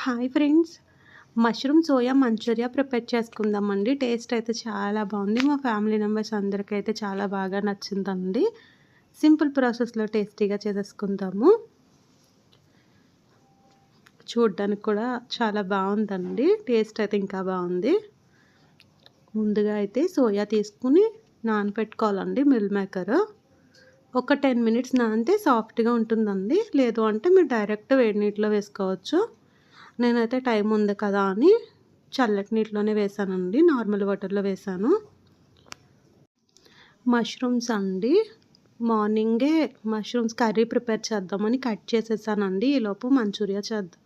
Hi friends. Mushroom soya Manchurian prepare చేసుకుందామండి. Taste అయితే చాలా బాగుంది. మా ఫ్యామిలీ మెంబర్స్ అందరికీ అయితే చాలా బాగా నచ్చిందండి. సింపుల్ ప్రాసెస్లో టేస్టీగా చేసేసుకుందాము. చూడ్డానికి కూడా చాలా బాగుందండి. టేస్ట్ అయితే ఇంకా బాగుంది. ముందుగా అయితే సోయా తీసుకుని నానపెట్టుకోవాలండి మిల్ మేకర్. ఒక టెన్ మినిట్స్ నానితే సాఫ్ట్గా ఉంటుందండి. లేదు అంటే మీరు డైరెక్ట్ వేడి నీటిలో వేసుకోవచ్చు. నేనైతే టైం ఉంది కదా అని చల్లటి నీటిలోనే వేసానండి. నార్మల్ వాటర్లో వేసాను. మష్రూమ్స్ అండి. మార్నింగే మష్రూమ్స్ కర్రీ ప్రిపేర్ చేద్దామని కట్ చేసేసానండి. ఈలోపు మంచూరియా చేద్దాం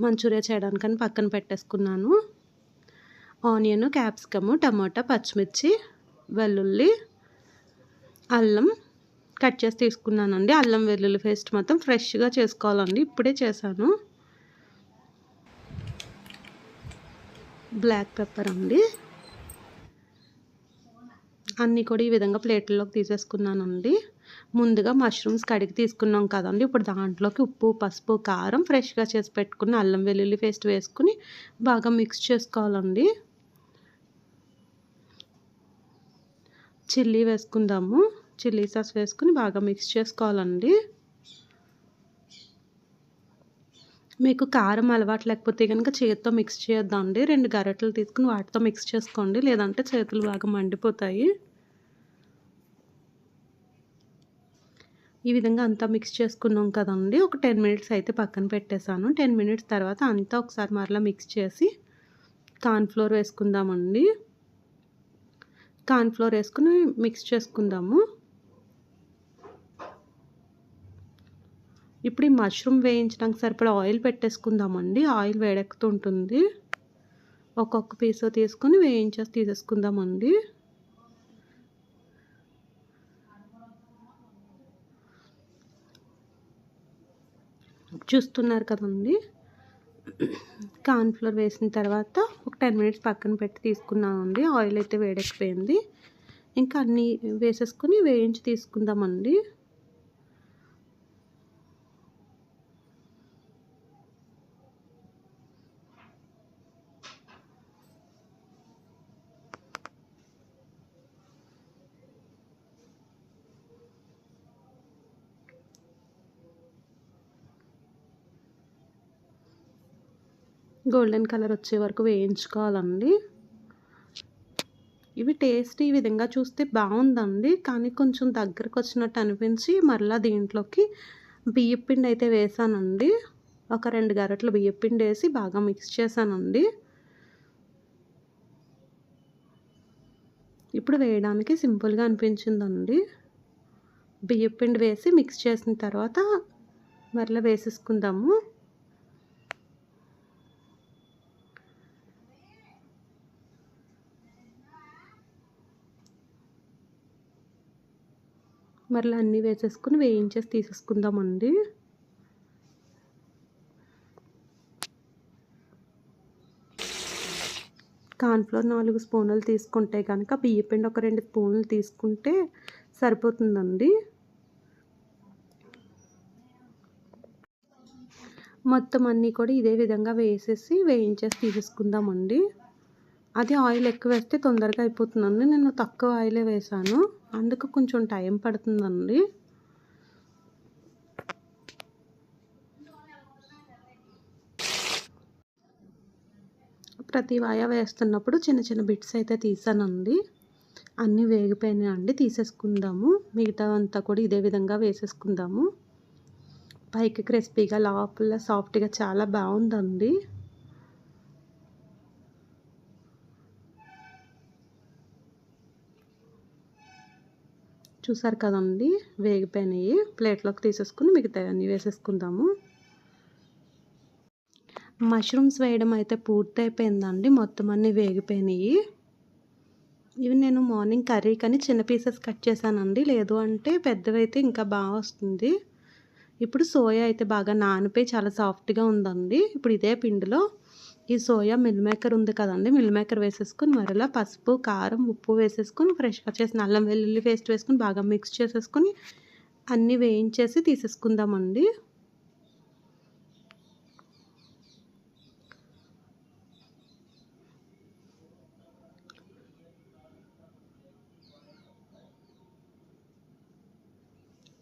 మంచూరియా చేయడానికని పక్కన పెట్టేసుకున్నాను. ఆనియన్ క్యాప్సికము టమాటా పచ్చిమిర్చి వెల్లుల్లి అల్లం కట్ చేసి తీసుకున్నానండి. అల్లం వెల్లుల్లి పేస్ట్ మొత్తం ఫ్రెష్గా చేసుకోవాలండి. ఇప్పుడే చేశాను. బ్లాక్ పెప్పర్ అండి. అన్నీ కూడా ఈ విధంగా ప్లేట్లలోకి తీసేసుకున్నానండి. ముందుగా మష్రూమ్స్ కడిగి తీసుకున్నాం కదండి. ఇప్పుడు దాంట్లోకి ఉప్పు పసుపు కారం ఫ్రెష్గా చేసి పెట్టుకుని అల్లం వెల్లుల్లి పేస్ట్ వేసుకుని బాగా మిక్స్ చేసుకోవాలండి. చిల్లీ వేసుకుందాము. చిల్లీ సాస్ వేసుకుని బాగా మిక్స్ చేసుకోవాలండి. మీకు కారం అలవాటు లేకపోతే కనుక చేతితో మిక్స్ చేయొద్దండి. రెండు గరెట్లు తీసుకుని వాటితో మిక్స్ చేసుకోండి. లేదంటే చేతులు బాగా మండిపోతాయి. ఈ విధంగా అంతా మిక్స్ చేసుకున్నాం కదండి. ఒక టెన్ మినిట్స్ అయితే పక్కన పెట్టేశాను. టెన్ మినిట్స్ తర్వాత అంతా ఒకసారి మరలా మిక్స్ చేసి కార్న్ఫ్లోర్ వేసుకుందామండి. కార్న్ఫ్లోర్ వేసుకుని మిక్స్ చేసుకుందాము. ఇప్పుడు ఈ మష్రూమ్ వేయించడానికి సరిపడా ఆయిల్ పెట్టేసుకుందామండి. ఆయిల్ వేడెక్కుతుంటుంది. ఒక్కొక్క పీస్ తీసుకొని వేయించేసి తీసేసుకుందామండి. చూస్తున్నారు కదండి. కార్న్ఫ్లోర్ వేసిన తర్వాత ఒక టెన్ మినిట్స్ పక్కన పెట్టి తీసుకున్నామండి ఆయిల్ అయితే వేడెక్కిపోయింది. ఇంకా అన్నీ వేసేసుకుని వేయించి తీసుకుందామండి. గోల్డెన్ కలర్ వచ్చే వరకు వేయించుకోవాలండి. ఇవి టేస్ట్ ఈ విధంగా చూస్తే బాగుందండి. కానీ కొంచెం దగ్గరకు వచ్చినట్టు అనిపించి మరలా దీంట్లోకి బియ్యపిండి అయితే వేసానండి. ఒక రెండు గరట్లు బియ్యపిండి వేసి బాగా మిక్స్ చేశానండి. ఇప్పుడు వేయడానికి సింపుల్గా అనిపించిందండి. బియ్యపిండి వేసి మిక్స్ చేసిన తర్వాత మరలా వేసేసుకుందాము. మరలా అన్నీ వేసేసుకుని వేయించేసి తీసేసుకుందామండి. కార్న్ఫ్లోర్ నాలుగు స్పూన్లు తీసుకుంటే కనుక బియ్యపిండి ఒక రెండు స్పూన్లు తీసుకుంటే సరిపోతుందండి. మొత్తం అన్నీ కూడా ఇదే విధంగా వేసేసి వేయించేసి తీసేసుకుందామండి. అది ఆయిల్ ఎక్కువ వేస్తే తొందరగా అయిపోతుందండి. నేను తక్కువ ఆయిలే వేసాను. అందుకు కొంచెం టైం పడుతుందండి. ప్రతి వాయ వేస్తున్నప్పుడు చిన్న చిన్న బిట్స్ అయితే తీసానండి. అన్నీ వేగిపోయినాయండి. తీసేసుకుందాము. మిగతా అంతా కూడా ఇదే విధంగా వేసేసుకుందాము. పైకి క్రిస్పీగా లోపల సాఫ్ట్గా చాలా బాగుందండి. చూసారు కదండి? వేగిపోయినాయి. ప్లేట్లోకి తీసేసుకుని మిగతా అన్నీ వేసేసుకుందాము. మష్రూమ్స్ వేయడం అయితే పూర్తి అయిపోయిందండి మొత్తం అన్నీ వేగిపోయినాయి. ఇవి నేను మార్నింగ్ కర్రీ కానీ చిన్న పీసెస్ కట్ చేశానండి. లేదు అంటే పెద్దవైతే ఇంకా బాగా వస్తుంది. ఇప్పుడు సోయా అయితే బాగా నానిపోయి చాలా సాఫ్ట్గా ఉందండి. ఇప్పుడు ఇదే పిండిలో ఈ సోయా మిల్ మేకర్ ఉంది కదండి. మిల్ మేకర్ వేసేసుకుని మరలా పసుపు కారం ఉప్పు వేసేసుకుని ఫ్రెష్గా చేసి అల్లం వెల్లుల్లి పేస్ట్ వేసుకుని బాగా మిక్స్ చేసేసుకుని అన్నీ వేయించేసి తీసేసుకుందామండి.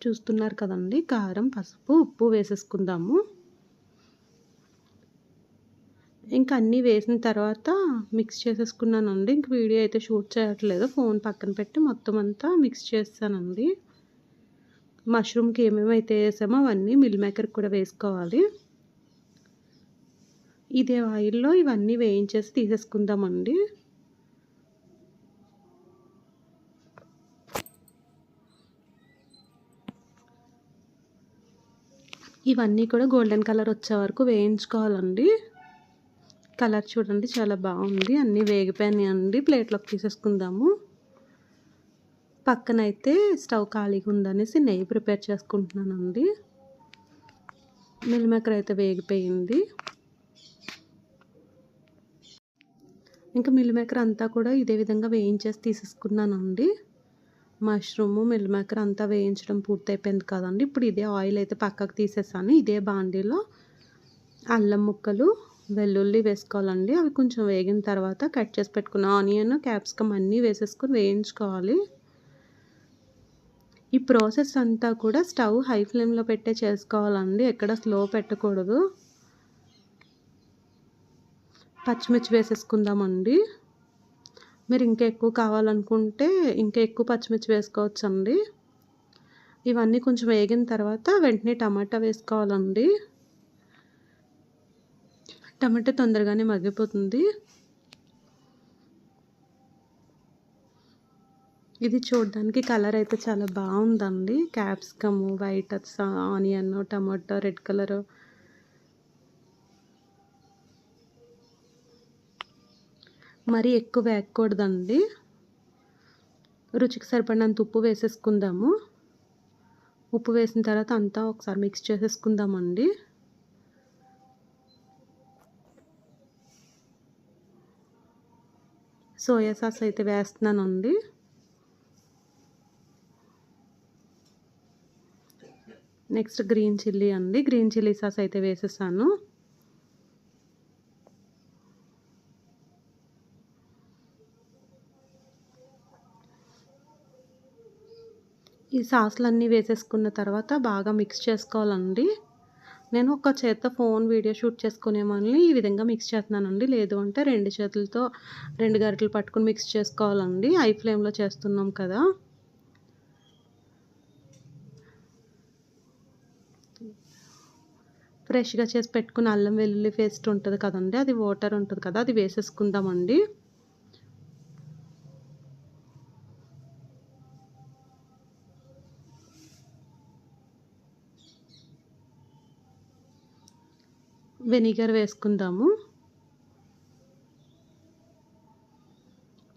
చూస్తున్నారు కదండి. కారం పసుపు ఉప్పు వేసేసుకుందాము. ఇంకా అన్నీ వేసిన తర్వాత మిక్స్ చేసేసుకున్నానండి. ఇంక వీడియో అయితే షూట్ చేయట్లేదు. ఫోన్ పక్కన పెట్టి మొత్తం అంతా మిక్స్ చేస్తానండి. మష్రూమ్కి ఏమేమి అయితే వేసామో అవన్నీ మిల్ మేకర్కి కూడా వేసుకోవాలి. ఇదే ఆయిల్లో ఇవన్నీ వేయించేసి తీసేసుకుందామండి. ఇవన్నీ కూడా గోల్డెన్ కలర్ వచ్చే వరకు వేయించుకోవాలండి. కలర్ చూడండి చాలా బాగుంది. అన్నీ వేగిపోయినాయి అండి ప్లేట్లోకి తీసేసుకుందాము. పక్కన అయితే స్టవ్ ఖాళీగా ఉందనేసి నెయ్యి ప్రిపేర్ చేసుకుంటున్నానండి. మిల్ మేకర్ అయితే వేగిపోయింది. ఇంకా మిల్ మేకర్ అంతా కూడా ఇదే విధంగా వేయించేసి తీసేసుకున్నానండి. మష్రూమ్ మిల్ మేకర్ అంతా వేయించడం పూర్తయిపోయింది కదండి. ఇప్పుడు ఇదే ఆయిల్ అయితే పక్కకు తీసేసాను. ఇదే బాండీలో అల్లం ముక్కలు వెల్లుల్లి వేసుకోవాలండి. అవి కొంచెం వేగిన తర్వాత కట్ చేసి పెట్టుకున్న ఆనియన్ క్యాప్సికమ్ అన్నీ వేసేసుకుని వేయించుకోవాలి. ఈ ప్రాసెస్ అంతా కూడా స్టవ్ హై ఫ్లేమ్లో పెట్టే చేసుకోవాలండి. ఎక్కడ స్లో పెట్టకూడదు. పచ్చిమిర్చి వేసేసుకుందామండి. మీరు ఇంకా ఎక్కువ కావాలనుకుంటే ఇంకా ఎక్కువ పచ్చిమిర్చి వేసుకోవచ్చండి. ఇవన్నీ కొంచెం వేగిన తర్వాత వెంటనే టమాటా వేసుకోవాలండి. టమాటా తొందరగానే మగ్గిపోతుంది. ఇది చూడడానికి కలర్ అయితే చాలా బాగుందండి. Capsicum white onion tomato red colour. మరీ ఎక్కువ వేయకూడదండి. రుచికి సరిపడినంత ఉప్పు వేసేసుకుందాము. ఉప్పు వేసిన తర్వాత అంతా ఒకసారి మిక్స్ చేసేసుకుందామండి. సోయా సాస్ అయితే వేస్తున్నానండి. నెక్స్ట్ గ్రీన్ చిల్లీ అండి. గ్రీన్ చిల్లీ సాస్ అయితే వేసేసాను. ఈ సాస్లన్నీ వేసేసుకున్న తర్వాత బాగా మిక్స్ చేసుకోవాలండి. నేను ఒక చేత ఫోన్ వీడియో షూట్ చేసుకునేమని ఈ విధంగా మిక్స్ చేస్తున్నానండి. లేదు అంటే రెండు చేతులతో రెండు గరిటలు పట్టుకుని మిక్స్ చేసుకోవాలండి. హై ఫ్లేమ్లో చేస్తున్నాం కదా. ఫ్రెష్గా చేసి పెట్టుకున్న అల్లం వెల్లుల్లి పేస్ట్ ఉంటుంది కదండి. అది వాటర్ ఉంటుంది కదా అది వేసేసుకుందామండి. వెనిగర్ వేసుకుందాము.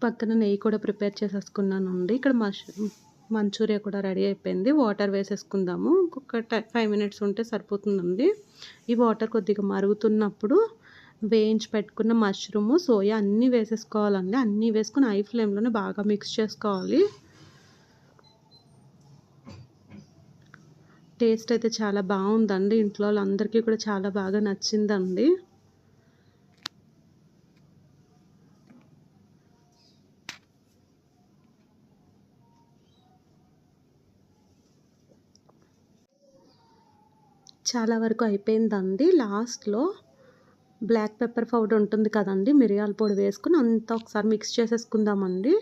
పక్కన నెయ్యి కూడా ప్రిపేర్ చేసేసుకున్నాను అండి. ఇక్కడ మష్ మంచూరియా కూడా రెడీ అయిపోయింది. వాటర్ వేసేసుకుందాము. ఇంకొక ఫైవ్ మినిట్స్ ఉంటే సరిపోతుందండి. ఈ వాటర్ కొద్దిగా మరుగుతున్నప్పుడు వేయించి పెట్టుకున్న మష్రూము సోయా అన్నీ వేసేసుకోవాలండి. అన్నీ వేసుకుని ఐ ఫ్లేమ్లోనే బాగా మిక్స్ చేసుకోవాలి. టేస్ట్ అయితే చాలా బాగుందండి. ఇంట్లో వాళ్ళందరికీ కూడా చాలా బాగా నచ్చిందండి. చాలా వరకు అయిపోయిందండి. లాస్ట్లో బ్లాక్ పెప్పర్ పౌడర్ ఉంటుంది కదండి మిరియాల పొడి వేసుకుని అంతా ఒకసారి మిక్స్ చేసేసుకుందామండి.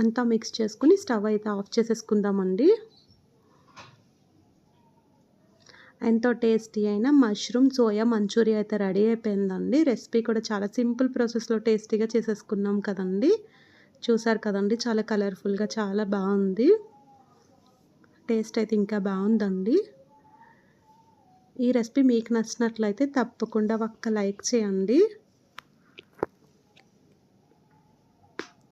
అంతా మిక్స్ చేసుకుని స్టవ్ అయితే ఆఫ్ చేసేసుకుందామండి. ఎంతో టేస్టీ అయిన మష్రూమ్ సోయా మంచూరియా అయితే రెడీ అయిపోయిందండి. రెసిపీ కూడా చాలా సింపుల్ ప్రాసెస్లో టేస్టీగా చేసేసుకున్నాం కదండి. చూసారు కదండి చాలా కలర్ఫుల్గా చాలా బాగుంది. టేస్ట్ అయితే ఇంకా బాగుందండి. ఈ రెసిపీ మీకు నచ్చినట్లయితే తప్పకుండా ఒక్క లైక్ చేయండి.